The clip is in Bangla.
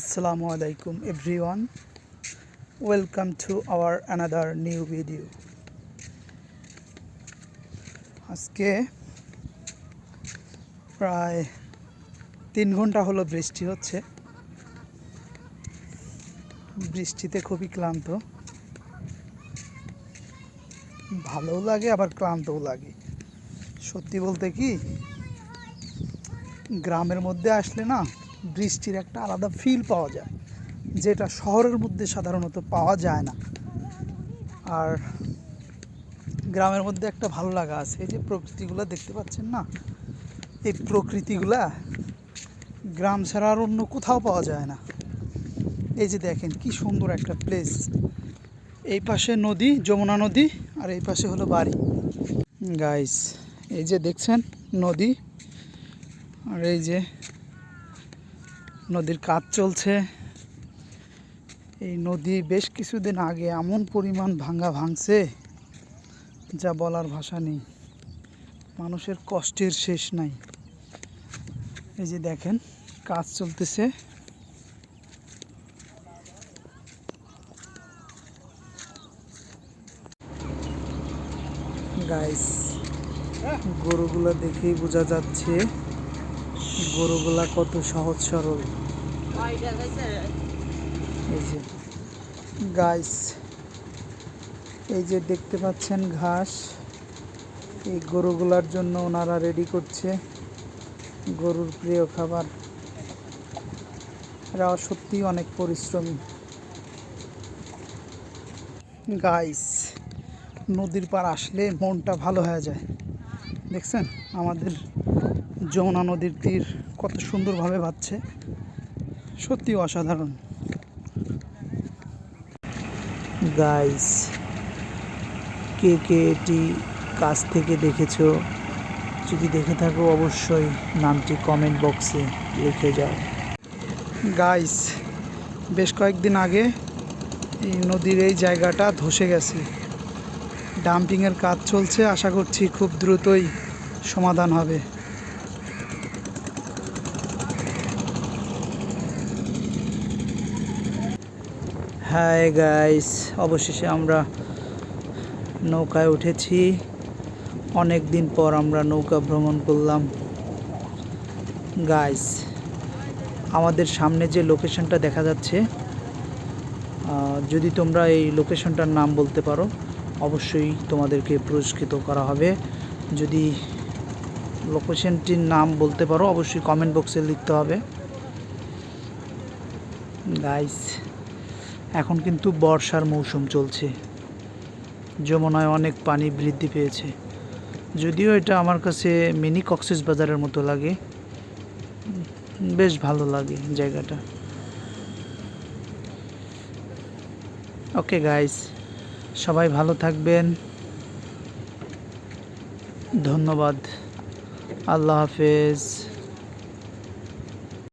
Assalamu alaikum everyone. Welcome to our another new video আজকে প্রায় তিন ঘণ্টা হলো বৃষ্টি হচ্ছে। বৃষ্টিতে খুবই ক্লান্ত। ভালোও লাগে, আবার ক্লান্তও লাগে। সত্যি বলতে কি, গ্রামের মধ্যে আসলে না বৃষ্টির একটা আলাদা ফিল পাওয়া যায়, যেটা শহরের মধ্যে সাধারণত পাওয়া যায় না। আর গ্রামের মধ্যে একটা ভালো লাগা আছে, এই যে প্রকৃতিগুলো দেখতে পাচ্ছেন না? এই প্রকৃতিগুলা গ্রাম ছাড়া আর অন্য কোথাও পাওয়া যায় না। এই যে দেখেন, কি সুন্দর একটা প্লেস এই পাশে নদী, যমুনা নদী, আর এই পাশে হলো বাড়ি। গাইস এই যে দেখছেন নদী, আর এই যে নদীর কাজ চলছে। এই নদী বেশ কিছুদিন আগে এমন পরিমাণ ভাঙ্গা ভাঙছে, যা বলার ভাষা নেই। মানুষের কষ্টের শেষ নাই। এই যে দেখেন, কাজ চলতেছে। গাইস গরুগুলো দেখেই বোঝা যাচ্ছে গরুগুলা কত সহজ সরল। এই যে গাইস এই যে দেখতে পাচ্ছেন ঘাস। এই গরুগুলার জন্য ওনারা রেডি করছে গরুর প্রিয় খাবার। এরা সত্যিই অনেক পরিশ্রমী। গাইস নদীর পার আসলে মনটা ভালো হয়ে যায়। দেখছেন? আমাদের যমুনা নদীর তীর কত সুন্দরভাবে বাচ্ছে সত্যি অসাধারণ। গাইস কে কে এটি কাছ থেকে দেখেছ যদি দেখে থাকো অবশ্যই নামটি কমেন্ট বক্সে লিখে যাও। গাইস বেশ কয়েকদিন আগে এই নদীর এই জায়গাটা ধসে গেছে। ডাম্পিংয়ের কাজ চলছে আশা করছি খুব দ্রুতই সমাধান হবে। হাই গাইস অবশেষে আমরা নৌকায় উঠেছি। অনেক দিন পর আমরা নৌকা ভ্রমণ করলাম। গাইস আমাদের সামনে যে লোকেশনটা দেখা যাচ্ছে যদি তোমরা এই লোকেশনটার নাম বলতে পারো, অবশ্যই তোমাদেরকে পুরস্কৃত করা হবে। যদি লোকেশনটির নাম বলতে পারো, অবশ্যই কমেন্ট বক্সে লিখতে হবে। গাইস এখন কিন্তু বর্ষার মৌসুম চলছে। যমুনায় অনেক পানি বৃদ্ধি পেয়েছে। যদিও এটা আমার কাছে মিনি কক্সেস বাজারের মতো লাগে, বেশ ভালো লাগে জায়গাটা। ওকে গাইস, সবাই ভালো থাকবেন। ধন্যবাদ। আল্লাহ হাফেজ।